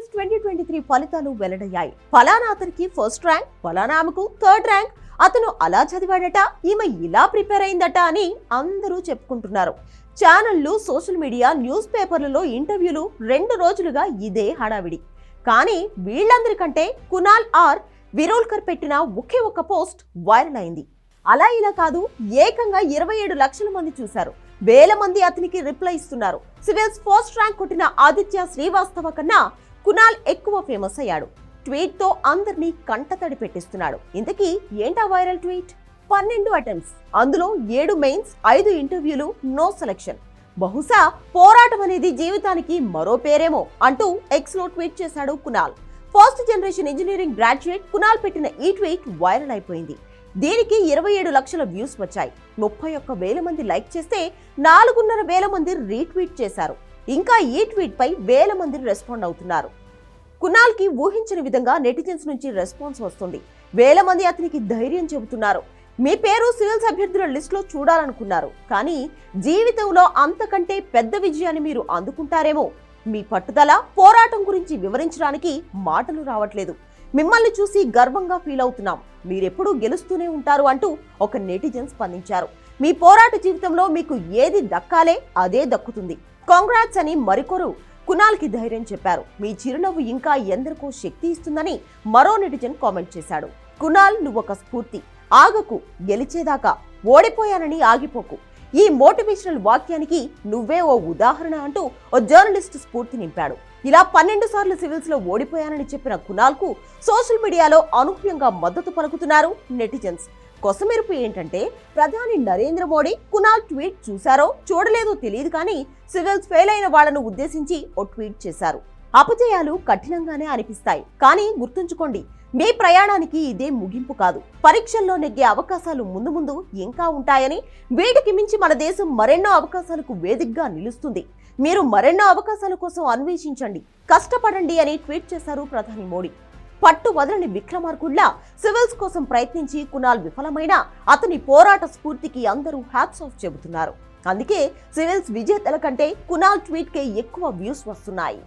Civils twenty twenty three ఫలితాలు వెల్లడయ్యాయి. ఫలానా అతనికి ఫస్ట్ ర్యాంక్ ఫలానా ఆమెకు థర్డ్ ర్యాంక్. అతను అలా చదివాడట ఈమె ఇలా ప్రిపేర్ అయిందట అని అందరూ చెప్పుకుంటున్నారు. ఛానళ్ళు సోషల్ మీడియా న్యూస్ పేపర్లలో ఇంటర్వ్యూలు రెండు రోజులుగా ఇదే హడావిడి. కానీ వీళ్ళందరికంటే కునాల్ ఆర్ విరోల్కర్ పెట్టిన ఒకే ఒక పోస్ట్ వైరల్ అయింది. అలా ఇలా కాదు ఏకంగా ఇరవై ఏడు లక్షల మంది చూశారు. వేల మంది అతనికి రిప్లై ఇస్తున్నారు. సివిల్స్ ఫస్ట్ ర్యాంక్ కొట్టిన ఆదిత్య శ్రీవాస్తవ కన్నా కునాల్ ఎక్కువ ఫేమస్ అయ్యాడు. ట్వీట్తో అందరినీ కంటతడి పెట్టిస్తున్నాడు. ఇంతకీ ఏంటా వైరల్ ట్వీట్? పన్నెండు అటెంప్ట్స్ అందులో ఏడు మెయిన్స్ ఐదు ఇంటర్వ్యూలు నో సెలెక్షన్. బహుశా పోరాటం అనేది జీవితానికి మరో పేరేమో అంటూ ఎక్స్లో ట్వీట్ చేశాడు Kunal. First generation engineering graduate Kunal పెట్టిన ఈ ట్వీట్ వైరల్ అయిపోయింది. దీనికి ఇరవై ఏడు లక్షల వ్యూస్ వచ్చాయి. ముప్పై ఒక్క వేల మంది లైక్ చేస్తే నాలుగున్నర వేల మంది రీట్వీట్ చేశారు. ఇంకా ఈ ట్వీట్పై వేల మంది రెస్పాండ్ అవుతున్నారు. కునాల్కి ఊహించని విధంగా నెటిజన్స్ నుంచి రెస్పాన్స్ వస్తుంది. వేల మంది అతనికి ధైర్యం చెబుతున్నారు. మీ పేరు సివిల్స్ అభ్యర్థుల లిస్టులో చూడాలనుకున్నారు. కానీ జీవితంలో అంతకంటే పెద్ద విజయాన్ని మీరు అందుకుంటారేమో. మీ పట్టుదల పోరాటం గురించి వివరించడానికి మాటలు రావట్లేదు. మిమ్మల్ని చూసి గర్వంగా ఫీల్ అవుతున్నాం. మీరెప్పుడూ గెలుస్తూనే ఉంటారు అంటూ ఒక నెటిజన్ స్పందించారు. మీ పోరాట జీవితంలో మీకు ఏది దక్కాలే అదే దక్కుతుంది. కాంగ్రాట్స్ అని మరికొరు కునాల్కి ధైర్యం చెప్పారు. మీ చిరునవ్వు ఇంకా ఎందరికో శక్తి ఇస్తుందని మరో నెటిజన్ కామెంట్ చేశాడు. కునాల్ నువ్వొక స్ఫూర్తి. ఆగకు గెలిచేదాకా. ఓడిపోయానని ఆగిపోకు. ఈ మోటివేషనల్ వాక్యానికి నువ్వే ఓ ఉదాహరణ అంటూ ఓ జర్నలిస్ట్ స్ఫూర్తి నింపాడు. ఇలా పన్నెండు సార్లు సివిల్స్లో ఓడిపోయానని చెప్పిన కునాల్కు సోషల్ మీడియాలో అనూహ్యంగా మద్దతు పలుకుతున్నారు నెటిజన్స్. కొసమెరుపు ఏంటంటే ప్రధాని నరేంద్ర మోడీ కునాల్ ట్వీట్ చూశారో చూడలేదో తెలియదు కానీ సివిల్స్ ఫెయిల్ అయిన వాళ్ళను ఉద్దేశించి ఓ ట్వీట్ చేశారు. అపజయాలు కఠినంగానే అనిపిస్తాయి. కానీ గుర్తుంచుకోండి మీ ప్రయాణానికి ఇదే ముగింపు కాదు. పరీక్షల్లో నెగ్గే అవకాశాలు ముందు ముందు ఇంకా ఉంటాయని వీటికి మించి మన దేశం మరెన్నో అవకాశాలకు వేదికగా నిలుస్తుంది. మీరు మరెన్నో అవకాశాల కోసం అన్వేషించండి. కష్టపడండి అని ట్వీట్ చేశారు ప్రధాని మోడీ. పట్టు వదలని విక్రమార్కుల్లా సివిల్స్ కోసం ప్రయత్నించి కునాల్ విఫలమైన అతని పోరాట స్ఫూర్తికి అందరూ హ్యాట్స్ ఆఫ్ చెబుతున్నారు. అందుకే సివిల్స్ విజేతల కంటే కునాల్ ట్వీట్కే ఎక్కువ వ్యూస్ వస్తున్నాయి.